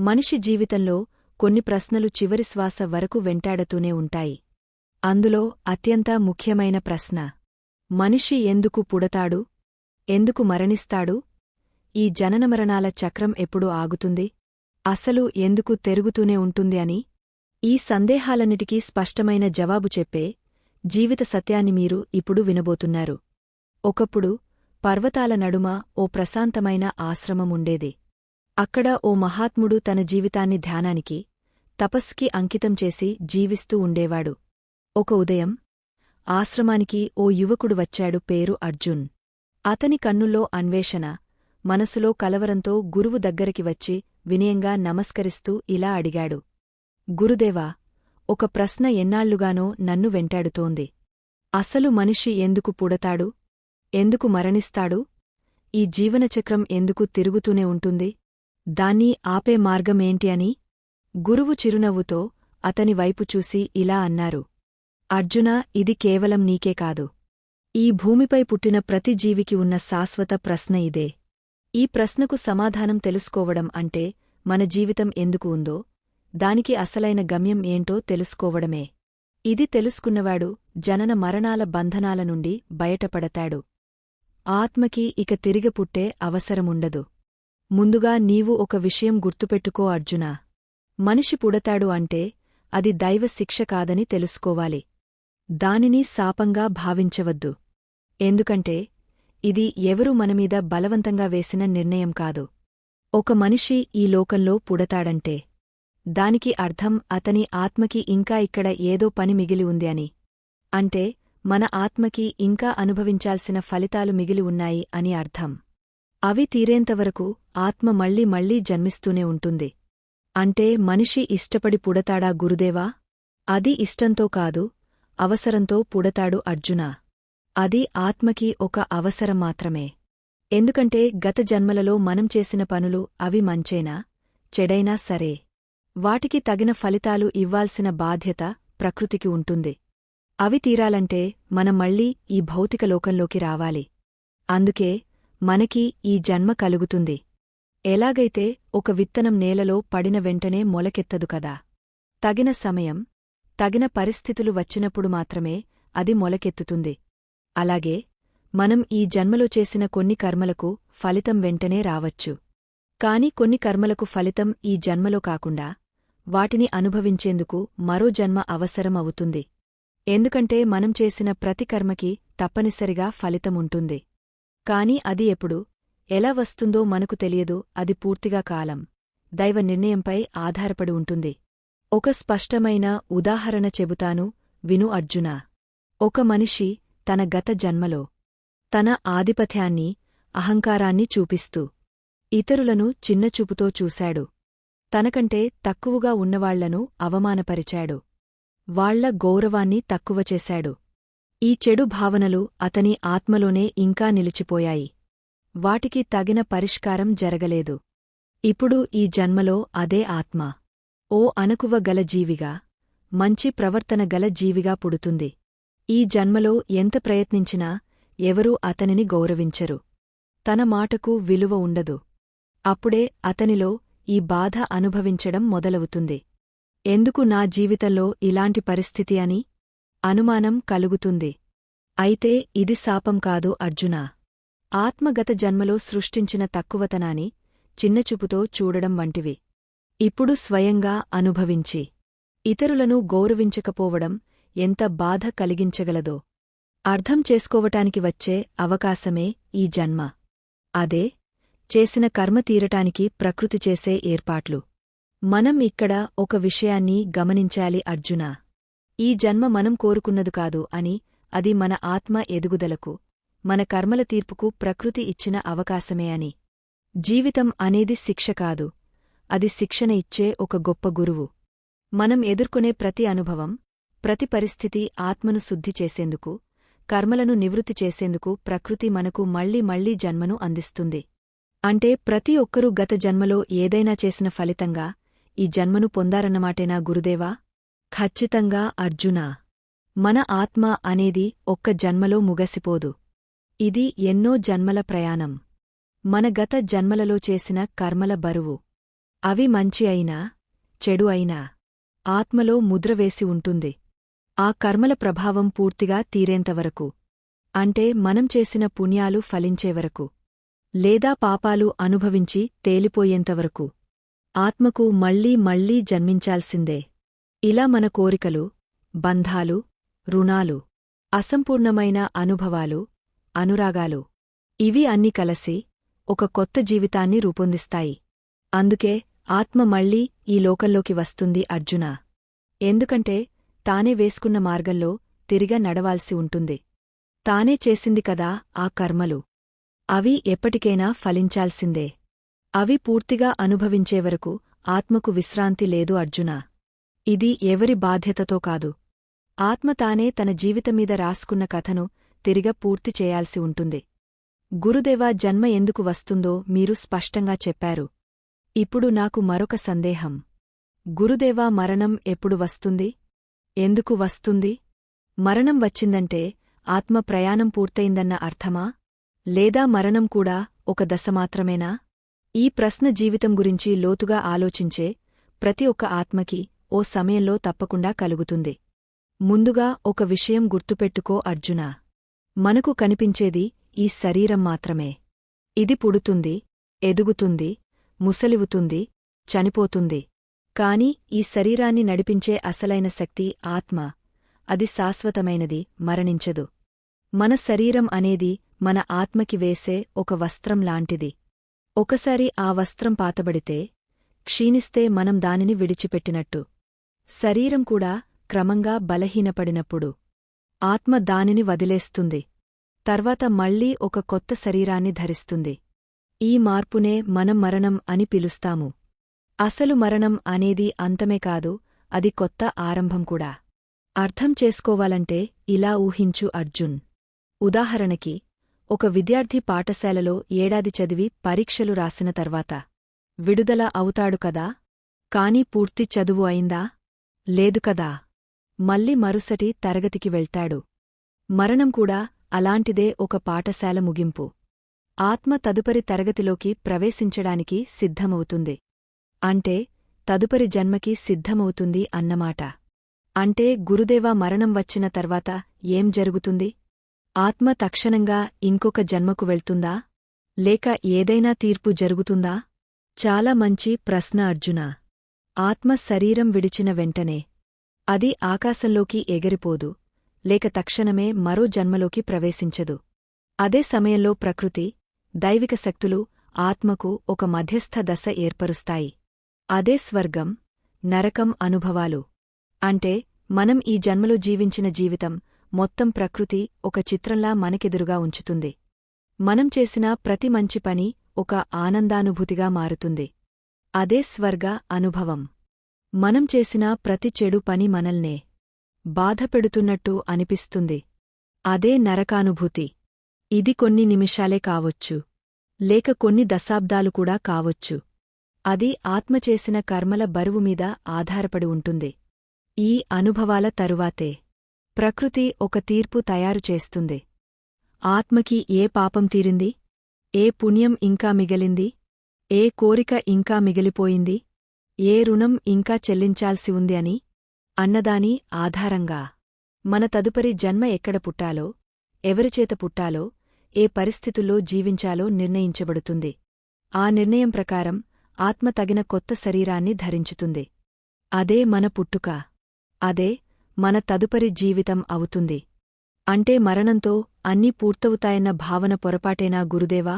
మనిషి జీవితంలో కొన్ని ప్రశ్నలు చివరి శ్వాస వరకు వెంటాడుతూనే ఉంటాయి. అందులో అత్యంత ముఖ్యమైన ప్రశ్న మనిషి ఎందుకు పుడతాడు? ఎందుకు మరణిస్తాడు? ఈ జననమరణాల చక్రం ఎప్పుడు ఆగుతుంది? అసలు ఎందుకు తెరుగుతూనే ఉంటుంది అని ఈ సందేహాలన్నిటికీ స్పష్టమైన జవాబు చెప్పే జీవిత సత్యాన్ని మీరు ఇప్పుడు వినబోతున్నారు. ఒకప్పుడు పర్వతాల నడుమ ఓ ప్రశాంతమైన ఆశ్రమముండేది అక్కడ ఓ మహాత్ముడు తన జీవితాన్ని ధ్యానానికి తపస్కి అంకితం చేసి జీవిస్తూ ఉండేవాడు. ఒక ఉదయం ఆశ్రమానికి ఓ యువకుడు వచ్చాడు పేరు అర్జున్. అతని కన్నుల్లో అన్వేషణ మనసులో కలవరంతో గురువు దగ్గరికి వచ్చి వినయంగా నమస్కరిస్తూ ఇలా అడిగాడు. గురుదేవా ఒక ప్రశ్న ఎన్నాళ్ళుగానో నన్ను వెంటాడుతోంది. అసలు మనిషి ఎందుకు పుడతాడు? ఎందుకు మరణిస్తాడు? ఈ జీవనచక్రం ఎందుకు తిరుగుతూనే ఉంటుంది? దాన్ని ఆపే మార్గమేంటి అని గురువు చిరునవ్వుతో అతని వైపు చూసి ఇలా అన్నారు. అర్జున ఇది కేవలం నీకే కాదు. ఈ భూమిపై పుట్టిన ప్రతి జీవికి ఉన్న శాశ్వత ప్రశ్న ఇదే. ఈ ప్రశ్నకు సమాధానం తెలుసుకోవడం అంటే మన జీవితం ఎందుకు ఉందో దానికి అసలైన గమ్యం ఏంటో తెలుసుకోవడమే. ఇది తెలుసుకున్నవాడు జనన మరణాల బంధనాల నుండి బయటపడతాడు. ఆత్మకి ఇక తిరిగి పుట్టే అవసరముండదు. ముందుగా నీవు ఒక విషయం గుర్తుపెట్టుకో అర్జునా. మనిషి పుడతాడు అంటే అది దైవ శిక్ష కాదని తెలుసుకోవాలి. దానిని శాపంగా భావించవద్దు. ఎందుకంటే ఇది ఎవరూ మనమీద బలవంతంగా వేసిన నిర్ణయం కాదు. ఒక మనిషి ఈ లోకంలో పుడతాడంటే దానికి అర్థం అతని ఆత్మకి ఇంకా ఇక్కడ ఏదో పని మిగిలి ఉంది అని. అంటే మన ఆత్మకి ఇంకా అనుభవించాల్సిన ఫలితాలు మిగిలి ఉన్నాయి అని అర్థం. అవి తీరేంతవరకు ఆత్మ మళ్ళీ మళ్ళీ జన్మిస్తూనే ఉంటుంది. అంటే మనిషి ఇష్టపడి పుడతాడా గురుదేవా? అది ఇష్టంతో కాదు అవసరంతో పుడతాడు అర్జునా. అది ఆత్మకి ఒక అవసరం మాత్రమే. ఎందుకంటే గత జన్మలలో మనం చేసిన పనులు అవి మంచేనా చెడైనా సరే. వాటికి తగిన ఫలితాలు ఇవ్వాల్సిన బాధ్యత ప్రకృతికి ఉంటుంది. అవి తీరాలంటే మనం మళ్ళీ ఈ భౌతిక లోకంలోకి రావాలి. అందుకే మనకి ఈ జన్మ కలుగుతుంది. ఎలాగైతే ఒక విత్తనం నేలలో పడిన వెంటనే మొలకెత్తదు కదా. తగిన సమయం తగిన పరిస్థితులు వచ్చినప్పుడు మాత్రమే అది మొలకెత్తుతుంది. అలాగే మనం ఈ జన్మలో చేసిన కొన్ని కర్మలకు ఫలితం వెంటనే రావచ్చు. కాని కొన్ని కర్మలకు ఫలితం ఈ జన్మలో కాకుండా వాటిని అనుభవించేందుకు మరో జన్మ అవసరం అవుతుంది. ఎందుకంటే మనం చేసిన ప్రతి కర్మకి తప్పనిసరిగా ఫలితముంటుంది కాని అది ఎప్పుడు? ఎలా వస్తుందో మనకు తెలియదు అది పూర్తిగా కాలం. దైవ నిర్ణయంపై ఆధారపడి ఉంటుంది. ఒక స్పష్టమైన ఉదాహరణ చెబుతాను విను అర్జునా. ఒక మనిషి తన గత జన్మలో తన ఆధిపత్యాన్ని అహంకారాన్ని చూపిస్తూ ఇతరులను చిన్నచూపుతో చూశాడు. తనకంటే తక్కువగా ఉన్నవాళ్ళను అవమానపరిచాడు. వాళ్ళ గౌరవాన్ని తక్కువ చేశాడు. ఈ చెడు భావనలు అతని ఆత్మలోనే ఇంకా నిలిచిపోయాయి. వాటికి తగిన పరిష్కారం జరగలేదు. ఇప్పుడు ఈ జన్మలో అదే ఆత్మ. ఓ అణకువ గల జీవిగా మంచి ప్రవర్తన గల జీవిగా పుడుతుంది. ఈ జన్మలో ఎంత ప్రయత్నించినా ఎవరూ అతనిని గౌరవించరు. తన మాటకు విలువ ఉండదు. అప్పుడే అతనిలో ఈ బాధ అనుభవించడం మొదలవుతుంది. ఎందుకు నా జీవితంలో ఇలాంటి పరిస్థితి అని అనుమానం కలుగుతుంది. అయితే ఇది శాపం కాదు అర్జునా. ఆత్మగత జన్మలో సృష్టించిన తక్కువతనాని చిన్నచూపుతో చూడడం వంటివి. ఇప్పుడు స్వయంగా అనుభవించి ఇతరులను గౌరవించకపోవడం ఎంత బాధ కలిగించగలదో. అర్థం చేసుకోవటానికి వచ్చే అవకాశమే ఈ జన్మ. అదే చేసిన కర్మ తీరటానికి ప్రకృతి చేసే ఏర్పాట్లు. మనం ఇక్కడ ఒక విషయాన్ని గమనించాలి అర్జునా. ఈ జన్మ మనం కోరుకున్నదు కాదు అని అది మన ఆత్మ ఎదుగుదలకు మన కర్మల తీర్పుకు ప్రకృతి ఇచ్చిన అవకాశమే అని. జీవితం అనేది శిక్ష కాదు అది శిక్షణ ఇచ్చే ఒక గొప్ప గురువు. మనం ఎదుర్కొనే ప్రతి అనుభవం ప్రతి పరిస్థితి ఆత్మను శుద్ధి చేసేందుకు కర్మలను నివృత్తి చేసేందుకు ప్రకృతి మనకు మళ్ళీ మళ్ళీ జన్మను అందిస్తుంది. అంటే ప్రతి ఒక్కరూ గత జన్మలో ఏదైనా చేసిన ఫలితంగా ఈ జన్మను పొందారన్నమాటేనా గురుదేవా? ఖచ్చితంగా అర్జునా మన ఆత్మ అనేది ఒక్క జన్మలో ముగసిపోదు. ఇది ఎన్నో జన్మల ప్రయాణం. మన గత జన్మలలో చేసిన కర్మల బరువు. అవి మంచి అయినా చెడు అయినా ఆత్మలో ముద్రవేసి ఉంటుంది. ఆ కర్మల ప్రభావం పూర్తిగా తీరేంతవరకు. అంటే మనం చేసిన పుణ్యాలు ఫలించేవరకు. లేదా పాపాలు అనుభవించి తేలిపోయేంతవరకు. ఆత్మకు మళ్ళీ మళ్ళీ జన్మించాల్సిందే. ఇలా మన కోరికలు బంధాలు రుణాలు అసంపూర్ణమైన అనుభవాలు అనురాగాలు ఇవి అన్ని కలసి ఒక కొత్త జీవితాన్ని రూపొందిస్తాయి. అందుకే ఆత్మ మళ్ళీ ఈ లోకంలోకి వస్తుంది అర్జున. ఎందుకంటే తానే వేసుకున్న మార్గంలో తిరిగా నడవాల్సి ఉంటుంది. తానే చేసింది కదా ఆ కర్మలు. అవి ఎప్పటికైనా ఫలించాల్సిందే. అవి పూర్తిగా అనుభవించేవరకు ఆత్మకు విశ్రాంతి లేదు అర్జునా. ఇది ఎవరి బాధ్యతతో కాదు. ఆత్మ తానే తన జీవితమీద రాసుకున్న కథను తిరిగ పూర్తి చేయాల్సి ఉంటుంది. గురుదేవా జన్మ ఎందుకు వస్తుందో మీరు స్పష్టంగా చెప్పారు. ఇప్పుడు నాకు మరొక సందేహం. గురుదేవా మరణం ఎప్పుడు వస్తుంది? ఎందుకు వస్తుంది? మరణం వచ్చిందంటే ఆత్మ ప్రయాణం పూర్తయిందన్న అర్థమా? లేదా మరణం కూడా ఒక దశ మాత్రమేనా? ఈ ప్రశ్న జీవితం గురించి లోతుగా ఆలోచించే ప్రతి ఒక్క ఆత్మకి ఓ సమయంలో తప్పకుండా కలుగుతుంది. ముందుగా ఒక విషయం గుర్తుపెట్టుకో అర్జునా. మనకు కనిపించేది ఈ శరీరం మాత్రమే. ఇది పుడుతుంది ఎదుగుతుంది ముసలివుతుంది చనిపోతుంది. కాని ఈ శరీరాన్ని నడిపించే అసలైన శక్తి ఆత్మ. అది శాశ్వతమైనది మరణించదు. మన శరీరం అనేది మన ఆత్మకి వేసే ఒక వస్త్రం లాంటిది. ఒకసారి ఆ వస్త్రం పాతబడితే క్షీణిస్తే మనం దానిని విడిచిపెట్టినట్టు. శరీరం కూడా క్రమంగా బలహీనపడినప్పుడు ఆత్మ దానిని వదిలేస్తుంది. తర్వాత మళ్ళీ ఒక కొత్త శరీరాన్ని ధరిస్తుంది. ఈ మార్పునే మనం మరణం అని పిలుస్తాము. అసలు మరణం అనేది అంతమే కాదు అది కొత్త ఆరంభం కూడా. అర్థం చేసుకోవాలంటే ఇలా ఊహించు అర్జున్. ఉదాహరణకి ఒక విద్యార్థి పాఠశాలలో ఏడాది చదివి పరీక్షలు రాసిన తర్వాత విడుదల అవుతాడు కదా? కాని పూర్తి చదువు అయిందా? లేదు కదా. మళ్ళీ మరుసటి తరగతికి వెళ్తాడు. మరణం కూడా అలాంటిదే ఒక పాఠశాల ముగింపు. ఆత్మ తదుపరి తరగతిలోకి ప్రవేశించడానికి సిద్ధమవుతుంది. అంటే తదుపరి జన్మకి సిద్ధమవుతుంది అన్నమాట. అంటే గురుదేవ మరణం వచ్చిన తర్వాత ఏం జరుగుతుంది? ఆత్మ తక్షణంగా ఇంకొక జన్మకు వెళ్తుందా? లేక ఏదైనా తీర్పు జరుగుతుందా? చాలా మంచి ప్రశ్న అర్జున. ఆత్మ శరీరం విడిచిన వెంటనే అది ఆకాశంలోకి ఎగిరిపోదు లేక తక్షణమే మరో జన్మలోకి ప్రవేశించదు. అదే సమయంలో ప్రకృతి దైవిక శక్తులు ఆత్మకు ఒక మధ్యస్థ దశ ఏర్పరుస్తాయి. అదే స్వర్గం నరకం అనుభవాలు. అంటే మనం ఈ జన్మలో జీవించిన జీవితం మొత్తం ప్రకృతి ఒక చిత్రంలా మనకెదురుగా ఉంచుతుంది. మనం చేసిన ప్రతి మంచి పని ఒక ఆనందానుభూతిగా మారుతుంది. అదే స్వర్గ అనుభవం. మనం చేసిన ప్రతి చెడు పని మనల్నే బాధపెడుతున్నట్టు అనిపిస్తుంది. అదే నరకానుభూతి. ఇది కొన్ని నిమిషాలే కావచ్చు. లేక కొన్ని దశాబ్దాలు కూడా కావచ్చు. అది ఆత్మ చేసిన కర్మల బరువుమీద ఆధారపడి ఉంటుంది. ఈ అనుభవాల తరువాతే ప్రకృతి ఒక తీర్పు తయారు చేస్తుంది. ఆత్మకి ఏ పాపం తీరింది? ఏ పుణ్యం ఇంకా మిగిలింది? ఏ కోరిక ఇంకా మిగిలిపోయింది? ఏ రుణం ఇంకా చెల్లించాల్సి ఉంది అని? అన్నదాని ఆధారంగా. మన తదుపరి జన్మ ఎక్కడ పుట్టాలో ఎవరిచేత పుట్టాలో ఏ పరిస్థితుల్లో జీవించాలో నిర్ణయించబడుతుంది. ఆ నిర్ణయం ప్రకారం ఆత్మ తగిన కొత్త శరీరాన్ని ధరించుతుంది. అదే మన పుట్టుక. అదే మన తదుపరి జీవితం అవుతుంది. అంటే మరణంతో అన్నీ పూర్తవుతాయన్న భావన పొరపాటేనా గురుదేవా?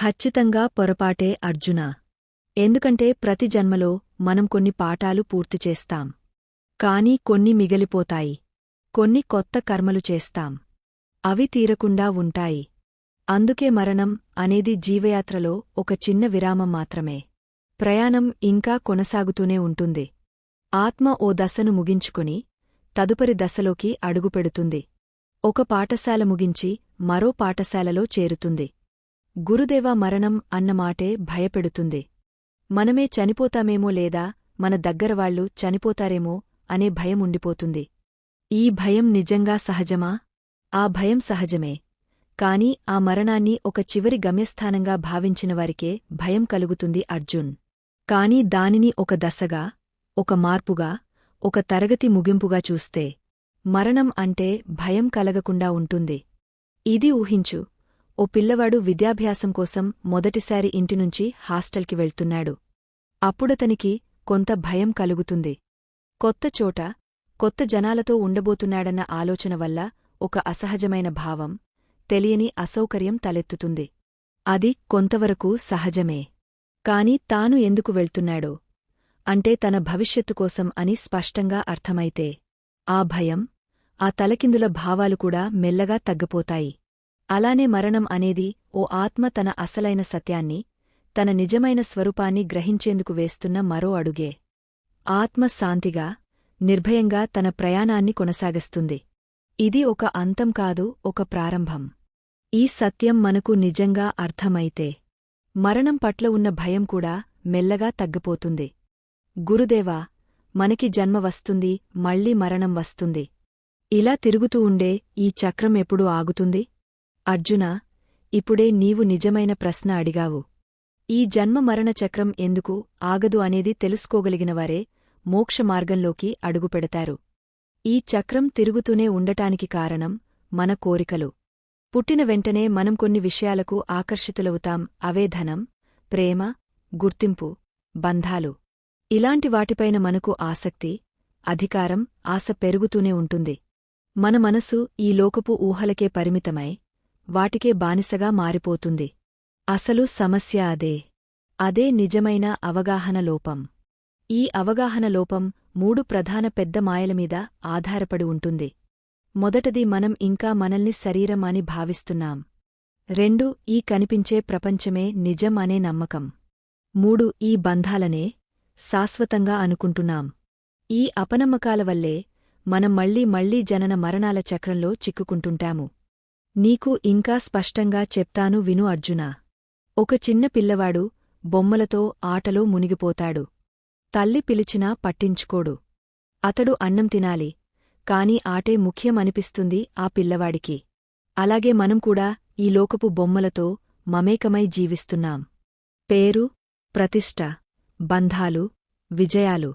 ఖచ్చితంగా పొరపాటే అర్జున. ఎందుకంటే ప్రతి జన్మలో మనం కొన్ని పాఠాలు పూర్తి చేస్తాం. కాని కొన్ని మిగిలిపోతాయి. కొన్ని కొత్త కర్మలు చేస్తాం. అవి తీరకుండా ఉంటాయి. అందుకే మరణం అనేది జీవయాత్రలో ఒక చిన్న విరామం మాత్రమే. ప్రయాణం ఇంకా కొనసాగుతూనే ఉంటుంది. ఆత్మ ఓ దశను ముగించుకుని తదుపరి దశలోకి అడుగుపెడుతుంది. ఒక పాఠశాల ముగించి మరో పాఠశాలలో చేరుతుంది. గురుదేవా మరణం అన్నమాటే భయపెడుతుంది. మనమే చనిపోతామేమో లేదా మన దగ్గరవాళ్ళు చనిపోతారేమో అనే భయం ఉండిపోతుంది. ఈ భయం నిజంగా సహజమా? ఆ భయం సహజమే. కాని ఆ మరణాన్ని ఒక చివరి గమ్యస్థానంగా భావించినవారికే భయం కలుగుతుంది అర్జున్. కాని దానిని ఒక దశగా ఒక మార్పుగా ఒక తరగతి ముగింపుగా చూస్తే మరణం అంటే భయం కలగకుండా ఉంటుంది. ఇది ఊహించు. ఓ పిల్లవాడు విద్యాభ్యాసం కోసం మొదటిసారి ఇంటినుంచి హాస్టల్కి వెళ్తున్నాడు. అప్పుడతనికి కొంత భయం కలుగుతుంది. కొత్త చోట కొత్త జనాలతో ఉండబోతున్నాడన్న ఆలోచన వల్ల ఒక అసహజమైన భావం తెలియని అసౌకర్యం తలెత్తుతుంది. అది కొంతవరకు సహజమే. కాని తాను ఎందుకు వెళ్తున్నాడో అంటే తన భవిష్యత్తు కోసం అని స్పష్టంగా అర్థమైతే ఆ భయం ఆ తలకిందుల భావాలు కూడా మెల్లగా తగ్గిపోతాయి. అలానే మరణం అనేది ఓ ఆత్మ తన అసలైన సత్యాన్ని తన నిజమైన స్వరూపాన్ని గ్రహించేందుకు వేస్తున్న మరో అడుగే. ఆత్మ శాంతిగా నిర్భయంగా తన ప్రయాణాన్ని కొనసాగిస్తుంది. ఇది ఒక అంతం కాదు ఒక ప్రారంభం. ఈ సత్యం మనకు నిజంగా అర్థమైతే మరణం పట్ల ఉన్న భయం కూడా మెల్లగా తగ్గిపోతుంది. గురుదేవా మనకి జన్మ వస్తుంది మళ్ళీ మరణం వస్తుంది. ఇలా తిరుగుతూ ఉండే ఈ చక్రం ఎప్పుడు ఆగుతుంది? అర్జునా ఇప్పుడే నీవు నిజమైన ప్రశ్న అడిగావు. ఈ జన్మ మరణ చక్రం ఎందుకు ఆగదు అనేది తెలుసుకోగలిగినవారే మోక్షమార్గంలోకి అడుగుపెడతారు. ఈ చక్రం తిరుగుతూనే ఉండటానికి కారణం మన కోరికలు. పుట్టిన వెంటనే మనం కొన్ని విషయాలకు ఆకర్షితులవుతాం అవే ధనం ప్రేమ గుర్తింపు బంధాలు. ఇలాంటి వాటిపైన మనకు ఆసక్తి అధికారం ఆశ పెరుగుతూనే ఉంటుంది. మన మనసు ఈ లోకపు ఊహలకే పరిమితమై వాటికే బానిసగా మారిపోతుంది. అసలు సమస్య అదే. అదే నిజమైన అవగాహన లోపం. ఈ అవగాహన లోపం మూడు ప్రధాన పెద్ద మాయలమీద ఆధారపడి ఉంటుంది. మొదటది మనం ఇంకా మనల్ని శరీరం అని భావిస్తున్నాం. రెండు ఈ కనిపించే ప్రపంచమే నిజం అనే నమ్మకం. మూడు ఈ బంధాలనే శాశ్వతంగా అనుకుంటున్నాం. ఈ అపనమ్మకాల వల్లే మనం మళ్ళీ మళ్ళీ జనన మరణాల చక్రంలో చిక్కుకుంటుంటాము. నీకు ఇంకా స్పష్టంగా చెప్తాను విను అర్జునా. ఒక చిన్న పిల్లవాడు బొమ్మలతో ఆటలో మునిగిపోతాడు. తల్లి పిలిచినా పట్టించుకోడు. అతడు అన్నం తినాలి కాని ఆటే ముఖ్యమనిపిస్తుంది ఆ పిల్లవాడికి. అలాగే మనం కూడా ఈ లోకపు బొమ్మలతో మమేకమై జీవిస్తున్నాం. పేరు ప్రతిష్ట బంధాలు విజయాలు.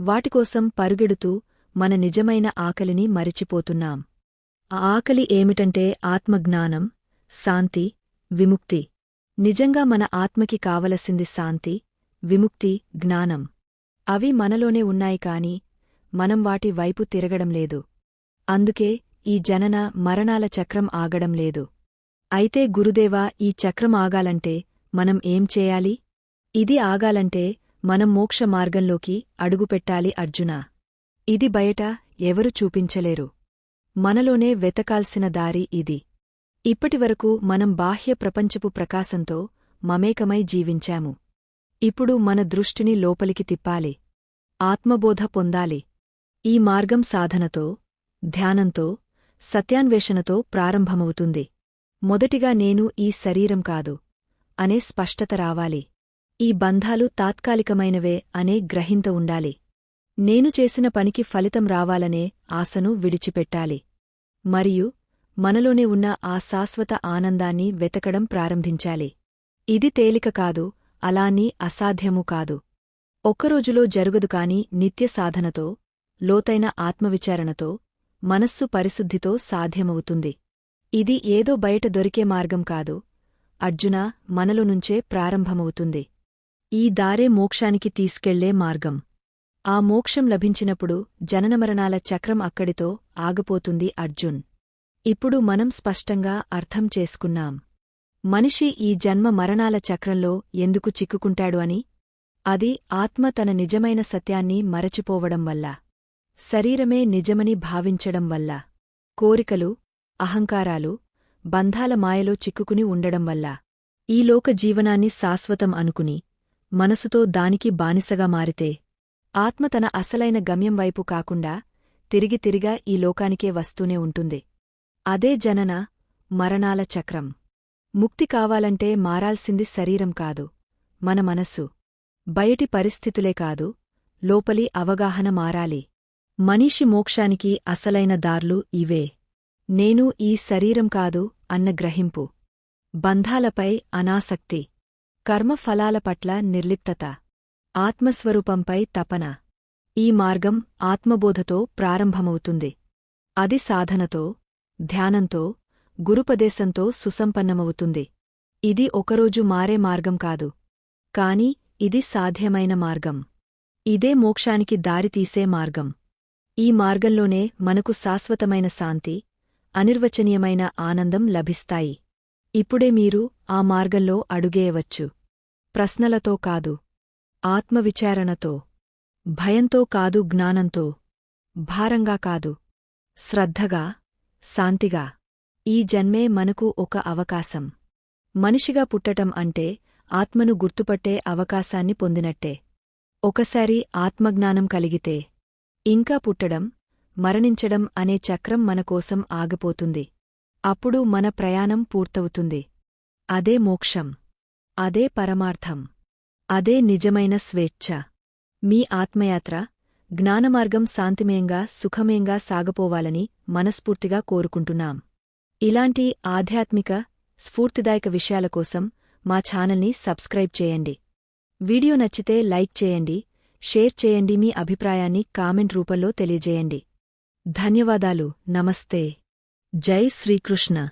వాటికోసం పరుగెడుతూ మన నిజమైన ఆకలిని మరిచిపోతున్నాం. ఆకలి ఏమిటంటే ఆత్మజ్ఞానం శాంతి విముక్తి. నిజంగా మన ఆత్మకి కావలసింది శాంతి విముక్తి జ్ఞానం. అవి మనలోనే ఉన్నాయి కాని మనం వాటి వైపు తిరగడం లేదు. అందుకే ఈ జనన మరణాల చక్రం ఆగడం లేదు. అయితే గురుదేవా ఈ చక్రం ఆగాలంటే మనం ఏం చేయాలి? ఇది ఆగాలంటే మనం మోక్ష మార్గంలోకి అడుగుపెట్టాలి అర్జున. ఇది బయట ఎవరు చూపించలేరు. మనలోనే వెతకాల్సిన దారి ఇది. ఇప్పటివరకు మనం బాహ్య ప్రపంచపు ప్రకాశంతో మమేకమై జీవించాము. ఇప్పుడు మన దృష్టిని లోపలికి తిప్పాలి. ఆత్మబోధ పొందాలి. ఈ మార్గం సాధనతో ధ్యానంతో సత్యాన్వేషణతో ప్రారంభమవుతుంది. మొదటిగా నేను ఈ శరీరం కాదు అనే స్పష్టత రావాలి. ఈ బంధాలు తాత్కాలికమైనవే అనే గ్రహింత ఉండాలి. నేను చేసిన పనికి ఫలితం రావాలనే ఆశను విడిచిపెట్టాలి. మరియు మనలోనే ఉన్న ఆ శాశ్వత ఆనందాన్ని వెతకడం ప్రారంభించాలి. ఇది తేలిక కాదు అలాని అసాధ్యమూ కాదు. ఒక్కరోజులో జరుగదు కాని నిత్య సాధనతో లోతైన ఆత్మవిచారణతో మనస్సు పరిశుద్ధితో సాధ్యమవుతుంది. ఇది ఏదో బయట దొరికే మార్గం కాదు అర్జున మనలో నుంచే ప్రారంభమవుతుంది. ఈ దారే మోక్షానికి తీసుకెళ్ళే మార్గం. ఆ మోక్షం లభించినప్పుడు జననమరణాల చక్రం అక్కడితో ఆగిపోతుంది అర్జున్. ఇప్పుడు మనం స్పష్టంగా అర్థం చేసుకున్నాం. మనిషి ఈ జన్మ మరణాల చక్రంలో ఎందుకు చిక్కుకుంటాడు అని? అది ఆత్మ తన నిజమైన సత్యాన్ని మరచిపోవడం వల్ల. శరీరమే నిజమని భావించడం వల్ల. కోరికలు అహంకారాలు బంధాల మాయలో చిక్కుకుని ఉండడం వల్ల. ఈ లోక జీవనాన్ని శాశ్వతం అనుకుని మనసుతో దానికి బానిసగా మారితే ఆత్మ తన అసలైన గమ్యం వైపు కాకుండా తిరిగి తిరిగా ఈ లోకానికే వస్తూనే ఉంటుంది. అదే జనన మరణాల చక్రం. ముక్తి కావాలంటే మారాల్సింది శరీరం కాదు మన మనస్సు. బయటి పరిస్థితులే కాదు లోపలి అవగాహన మారాలి. మనిషి మోక్షానికి అసలైన దార్లు ఇవే. నేను ఈ శరీరం కాదు అన్న గ్రహింపు. బంధాలపై అనాసక్తి. కర్మఫలాల పట్ల నిర్లిప్తత. ఆత్మస్వరూపంపై తపన. ఈ మార్గం ఆత్మబోధతో ప్రారంభమవుతుంది. అది సాధనతో ధ్యానంతో గురుపదేశంతో సుసంపన్నమవుతుంది. ఇది ఒకరోజు మారే మార్గం కాదు. కాని ఇది సాధ్యమైన మార్గం. ఇదే మోక్షానికి దారితీసే మార్గం. ఈ మార్గంలోనే మనకు శాశ్వతమైన శాంతి అనిర్వచనీయమైన ఆనందం లభిస్తాయి. ఇప్పుడే మీరు ఆ మార్గంలో అడుగేయవచ్చు. ప్రశ్నలతో కాదు. ఆత్మవిచారణతో భయంతో కాదు జ్ఞానంతో భారంగా కాదు శ్రద్ధగా శాంతిగా. ఈ జన్మే మనకు ఒక అవకాశం. మనిషిగా పుట్టటం అంటే ఆత్మను గుర్తుపట్టే అవకాశాన్ని పొందినట్టే. ఒకసారి ఆత్మజ్ఞానం కలిగితే ఇంకా పుట్టడం మరణించడం అనే చక్రం మనకోసం ఆగిపోతుంది. అప్పుడు మన ప్రయాణం పూర్తవుతుంది. అదే మోక్షం. అదే పరమార్థం. అదే నిజమైన స్వేచ్ఛ. మీ ఆత్మయాత్ర జ్ఞానమార్గం శాంతిమయంగా సుఖమయంగా సాగపోవాలని మనస్ఫూర్తిగా కోరుకుంటున్నాం. ఇలాంటి ఆధ్యాత్మిక స్ఫూర్తిదాయక విషయాల కోసం మా ఛానల్ని సబ్స్క్రైబ్ చేయండి. వీడియో నచ్చితే లైక్ చేయండి షేర్ చేయండి మీ అభిప్రాయాన్ని కామెంట్ రూపంలో తెలియజేయండి. ధన్యవాదాలు నమస్తే. జై శ్రీకృష్ణ.